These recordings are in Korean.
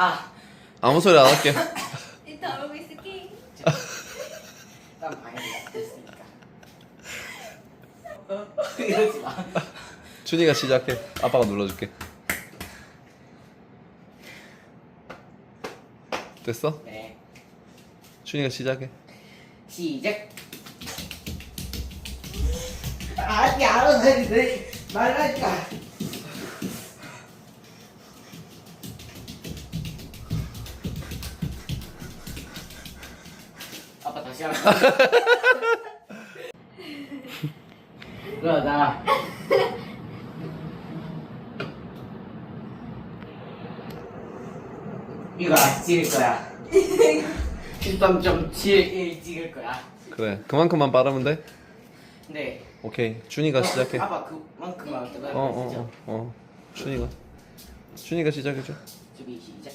아, 아무 소리 안 할게. 이따 알고 있을게. 난 방해가 됐으니까. 어? 이러지 마. 준이가 시작해. 아빠가 눌러줄게. 됐어? 네. 준이가 시작해. 시작. 아니 알아서 해. 말라니까. 다시 하라. 그러다. 이거 안 찍을 거야. 13.71 찍을 거야. 그래. 그만큼만 빠르면 돼. 네. 오케이. 준이가 시작해. 어, 아빠 그만큼만 뜨거운 어. 어, 어. 준이가. 준이가 시작해줘. 준비 시작.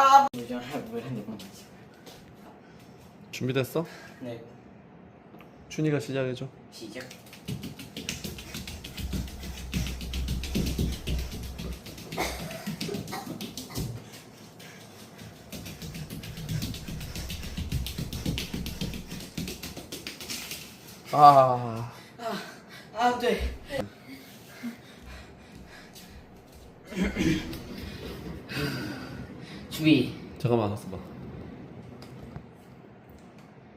아, 준비됐어? 네, 준이가 시작해줘. 시작. 아. 아, 네. 준비. 잠깐만 알았어 봐.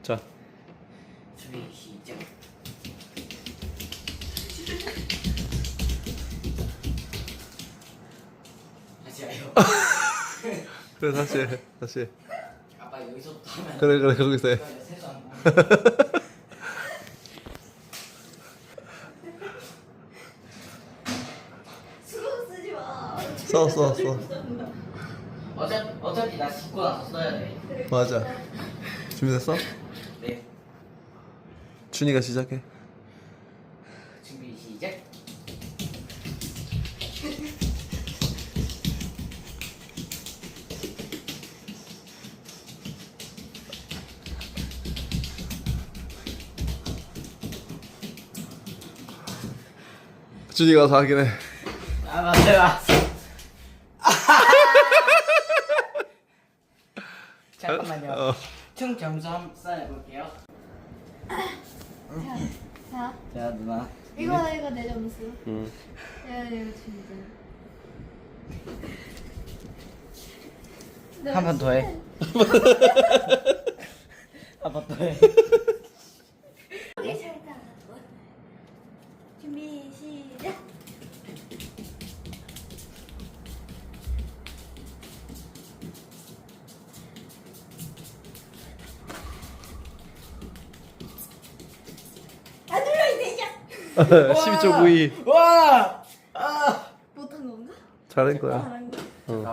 자. 준비 시작. 다시 해요. 그래 다시 해. 다시 해. 아빠 여기서부터 하면 그래 그래 그러고 있어. 해. 이거 세수 안 나. 수로 쓰지 마. 써, 써, 써. 어차피 어차피 나 씻고 나서 써야 돼. 맞아. 준비됐어? 네. 준이가 시작해. 준비 시작. 준이가 다 하긴 해. 아 맞네 맞어. 잠깐만요. 어. 총 점수 한번 쌓아볼게요. 자, 자 누나. 이거 이거 내 점수. 응. 야 이거 진짜. 한번 더 해. 한 번 더 해. 되게 잘다. 준비 시작. 대장. 12.92. 와! 아! 못한 건가? 잘한 거야. 잘한 거. 응.